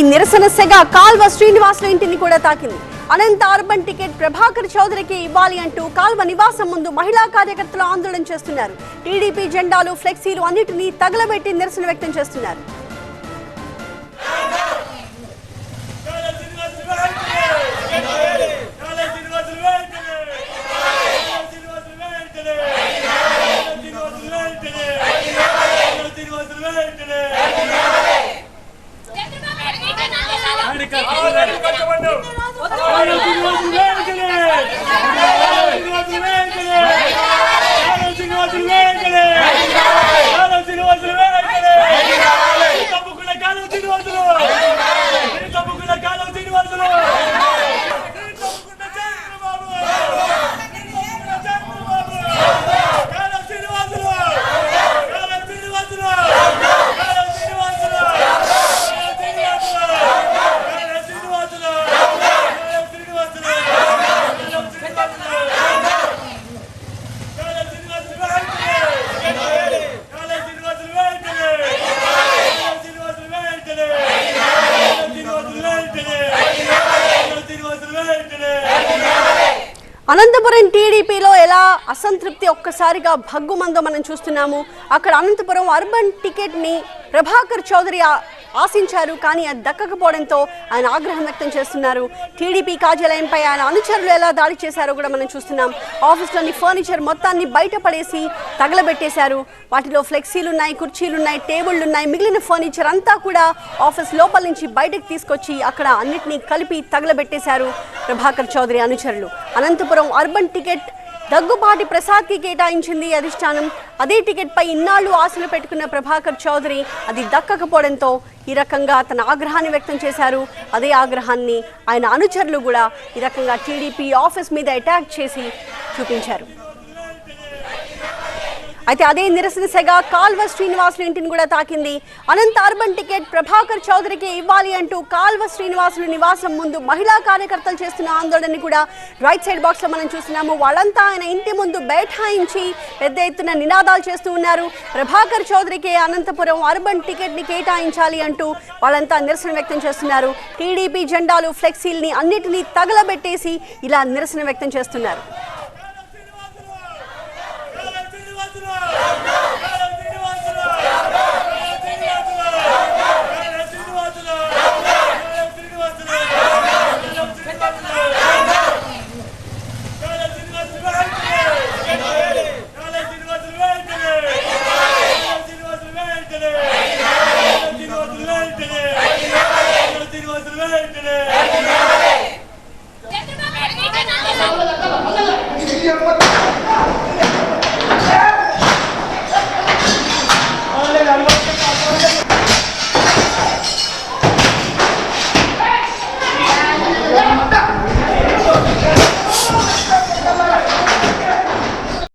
ఈ నిరసన సెగ కాల్వ శ్రీనివాసుల ఇంటిని కూడా తాకింది. అనంత అర్బన్ టికెట్ ప్రభాకర్ చౌదరికి ఇవ్వాలి అంటూ కాల్వ నివాసం ముందు మహిళా కార్యకర్తలు ఆందోళన చేస్తున్నారు. టీడీపీ జెండాలు ఫ్లెక్సీలు అన్నిటినీ తగలబెట్టి నిరసన వ్యక్తం చేస్తున్నారు. తప్పుకున్న Oh, let it go. Anantapuram టీడీపీలో ఎలా అసంతృప్తి ఒక్కసారిగా భగ్గుమందో మనం చూస్తున్నాము. అక్కడ అనంతపురం అర్బన్ టికెట్ని ప్రభాకర్ చౌదరి ఆశించారు కానీ అది దక్కకపోవడంతో ఆయన ఆగ్రహం వ్యక్తం చేస్తున్నారు. టీడీపీ కార్యాలయంపై ఆయన అనుచరులు ఎలా దాడి చేశారో కూడా మనం చూస్తున్నాం. ఆఫీస్లోని ఫర్నిచర్ మొత్తాన్ని బయటపడేసి తగలబెట్టేశారు. వాటిలో ఫ్లెక్సీలు ఉన్నాయి కుర్చీలు ఉన్నాయి టేబుళ్ళు ఉన్నాయి మిగిలిన ఫర్నిచర్ అంతా కూడా ఆఫీస్ లోపల నుంచి బయటకు తీసుకొచ్చి అక్కడ అన్నిటినీ కలిపి తగలబెట్టేశారు ప్రభాకర్ చౌదరి అనుచరులు. అనంతపురం అర్బన్ టికెట్ దగ్గుబాటి ప్రసాద్కి కేటాయించింది అధిష్టానం. అదే టికెట్పై ఇన్నాళ్ళు ఆశలు పెట్టుకున్న ప్రభాకర్ చౌదరి అది దక్కకపోవడంతో ఈ రకంగా తన ఆగ్రహాన్ని వ్యక్తం చేశారు. అదే ఆగ్రహాన్ని ఆయన అనుచరులు కూడా ఈ రకంగా టీడీపీ ఆఫీస్ మీద అటాక్ చేసి చూపించారు. అయితే అదే నిరసన సెగ కాల్వ శ్రీనివాసులు ఇంటిని కూడా తాకింది. అనంత అర్బన్ టికెట్ ప్రభాకర్ చౌదరికి ఇవ్వాలి అంటూ కాల్వ శ్రీనివాసులు నివాసం ముందు మహిళా కార్యకర్తలు చేస్తున్న ఆందోళనని కూడా రైట్ సైడ్ బాక్స్లో మనం చూస్తున్నాము. వాళ్ళంతా ఆయన ఇంటి ముందు బైఠాయించి పెద్ద ఎత్తున నినాదాలు చేస్తూ ఉన్నారు. ప్రభాకర్ చౌదరికి అనంతపురం అర్బన్ టికెట్ని కేటాయించాలి అంటూ వాళ్ళంతా నిరసన వ్యక్తం చేస్తున్నారు. టీడీపీ జెండాలు ఫ్లెక్సీల్ని అన్నిటినీ తగలబెట్టేసి ఇలా నిరసన వ్యక్తం చేస్తున్నారు.